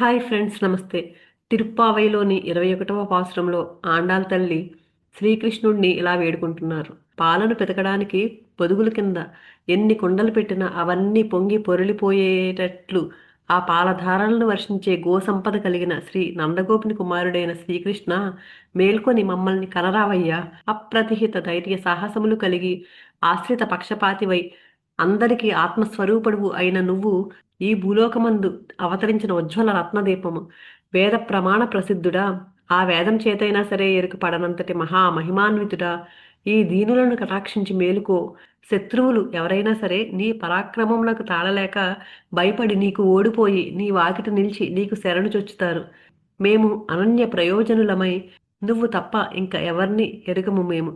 Hi friends నమస్తే. తిరుప్పావైలోని ఇరవై ఒకటవ పాసురంలో ఆండాల తల్లి శ్రీకృష్ణుడిని ఇలా వేడుకుంటున్నారు. పాలను పెతకడానికి పొదుగుల కింద ఎన్ని కుండలు పెట్టినా అవన్నీ పొంగి పొరలిపోయేటట్లు ఆ పాలధారలను వర్షించే గోసంపద కలిగిన శ్రీ నందగోపిని కుమారుడైన శ్రీకృష్ణ మేల్కొని మమ్మల్ని కనరావయ్యా అప్రతిహిత ధైర్య సాహసములు కలిగి ఆశ్రిత పక్షపాతివై అందరికీ ఆత్మస్వరూపుడువు అయిన నువ్వు ఈ భూలోకమందు అవతరించిన ఉజ్వల రత్నదీపము. వేద ప్రమాణ ప్రసిద్ధుడా ఆ వేదం చేతైనా సరే ఎరుకు పడనంతటి మహా మహిమాన్వితుడా ఈ దీనులను కటాక్షించి మేలుకో. శత్రువులు ఎవరైనా సరే నీ పరాక్రమంలోకి తాళలేక భయపడి నీకు ఓడిపోయి నీ వాకిట నిలిచి నీకు శరణు చొచ్చుతారు. మేము అనన్య ప్రయోజనులమై నువ్వు తప్ప ఇంకా ఎవరిని ఎరుగము మేము.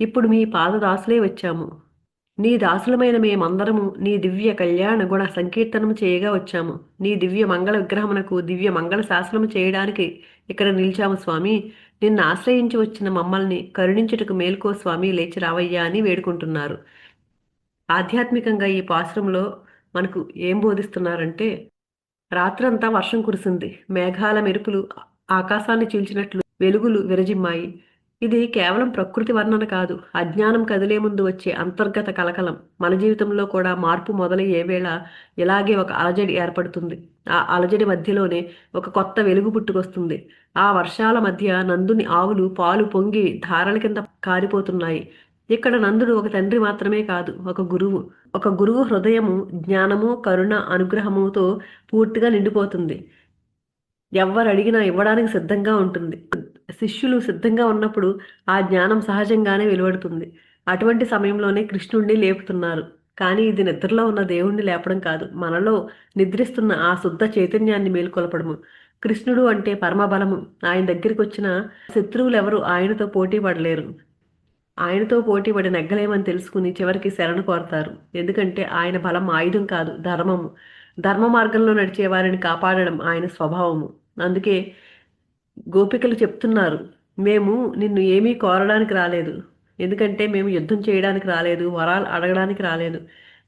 ఇప్పుడు మీ పాదదాసులే వచ్చాము. నీ దాసులమైన మేమందరము నీ దివ్య కళ్యాణ గుణ సంకీర్తనము చేయగా వచ్చాము. నీ దివ్య మంగళ విగ్రహమునకు దివ్య మంగళ శాసనము చేయడానికి ఇక్కడ నిలిచాము స్వామి. నిన్ను ఆశ్రయించి వచ్చిన మమ్మల్ని కరుణించుటకు మేల్కో స్వామి లేచి రావయ్యా అని వేడుకుంటున్నారు. ఆధ్యాత్మికంగా ఈ పాశ్రంలో మనకు ఏం బోధిస్తున్నారంటే రాత్రంతా వర్షం కురిసింది. మేఘాల మెరుపులు ఆకాశాన్ని చీల్చినట్లు వెలుగులు విరజిమ్మాయి. ఇది కేవలం ప్రకృతి వర్ణన కాదు. అజ్ఞానం కదిలే ముందు వచ్చే అంతర్గత కలకలం. మన జీవితంలో కూడా మార్పు మొదలయ్యే వేళ ఇలాగే ఒక అలజడి ఏర్పడుతుంది. ఆ అలజడి మధ్యలోనే ఒక కొత్త వెలుగు పుట్టుకొస్తుంది. ఆ వర్షాల మధ్య నందుని ఆవులు పాలు పొంగి ధారల కింద కారిపోతున్నాయి. ఇక్కడ నందుడు ఒక తండ్రి మాత్రమే కాదు ఒక గురువు. ఒక గురువు హృదయము జ్ఞానము కరుణ అనుగ్రహముతో పూర్తిగా నిండిపోతుంది. ఎవరు అడిగినా ఇవ్వడానికి సిద్ధంగా ఉంటుంది. శిష్యులు సిద్ధంగా ఉన్నప్పుడు ఆ జ్ఞానం సహజంగానే వెలువడుతుంది. అటువంటి సమయంలోనే కృష్ణుణ్ణి లేపుతున్నారు. కానీ ఇది నిద్రలో ఉన్న దేవుణ్ణి లేపడం కాదు. మనలో నిద్రిస్తున్న ఆ శుద్ధ చైతన్యాన్ని మేల్కొలపడము. కృష్ణుడు అంటే పరమబలము. ఆయన దగ్గరికి వచ్చిన శత్రువులు ఎవరు ఆయనతో పోటీ పడలేరు ఆయనతో పోటీ పడి నెగ్గలేమని తెలుసుకుని చివరికి శరణు కోరతారు. ఎందుకంటే ఆయన బలం ఆయుధం కాదు ధర్మము. ధర్మ మార్గంలో నడిచే వారిని కాపాడడం ఆయన స్వభావము. అందుకే గోపికలు చెప్తున్నారు మేము నిన్ను ఏమీ కోరడానికి రాలేదు. ఎందుకంటే మేము యుద్ధం చేయడానికి రాలేదు వరాలు అడగడానికి రాలేదు.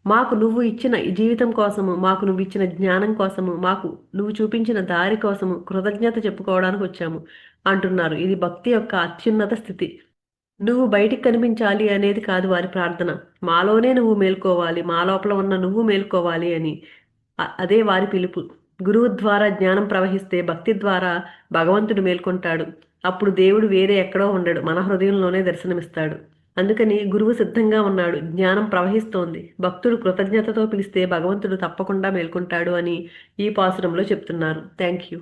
మాకు నువ్వు ఇచ్చిన జీవితం కోసము మాకు నువ్వు ఇచ్చిన జ్ఞానం కోసము మాకు నువ్వు చూపించిన దారి కోసము కృతజ్ఞత చెప్పుకోవడానికి వచ్చాము అంటున్నారు. ఇది భక్తి యొక్క అత్యున్నత స్థితి. నువ్వు బయటికి కనిపించాలి అనేది కాదు వారి ప్రార్థన. మాలోనే నువ్వు మేల్కోవాలి మా లోపల ఉన్న నువ్వు మేల్కోవాలి అని. అదే వారి పిలుపు. గురువు ద్వారా జ్ఞానం ప్రవహిస్తే భక్తి ద్వారా భగవంతుడు మేల్కొంటాడు. అప్పుడు దేవుడు వేరే ఎక్కడో ఉండడు. మన హృదయంలోనే దర్శనమిస్తాడు. అందుకని గురువు సిద్ధంగా ఉన్నాడు. జ్ఞానం ప్రవహిస్తోంది. భక్తుడు కృతజ్ఞతతో పిలిస్తే భగవంతుడు తప్పకుండా మేల్కొంటాడు అని ఈ పాసురంలో చెప్తున్నారు. Thank you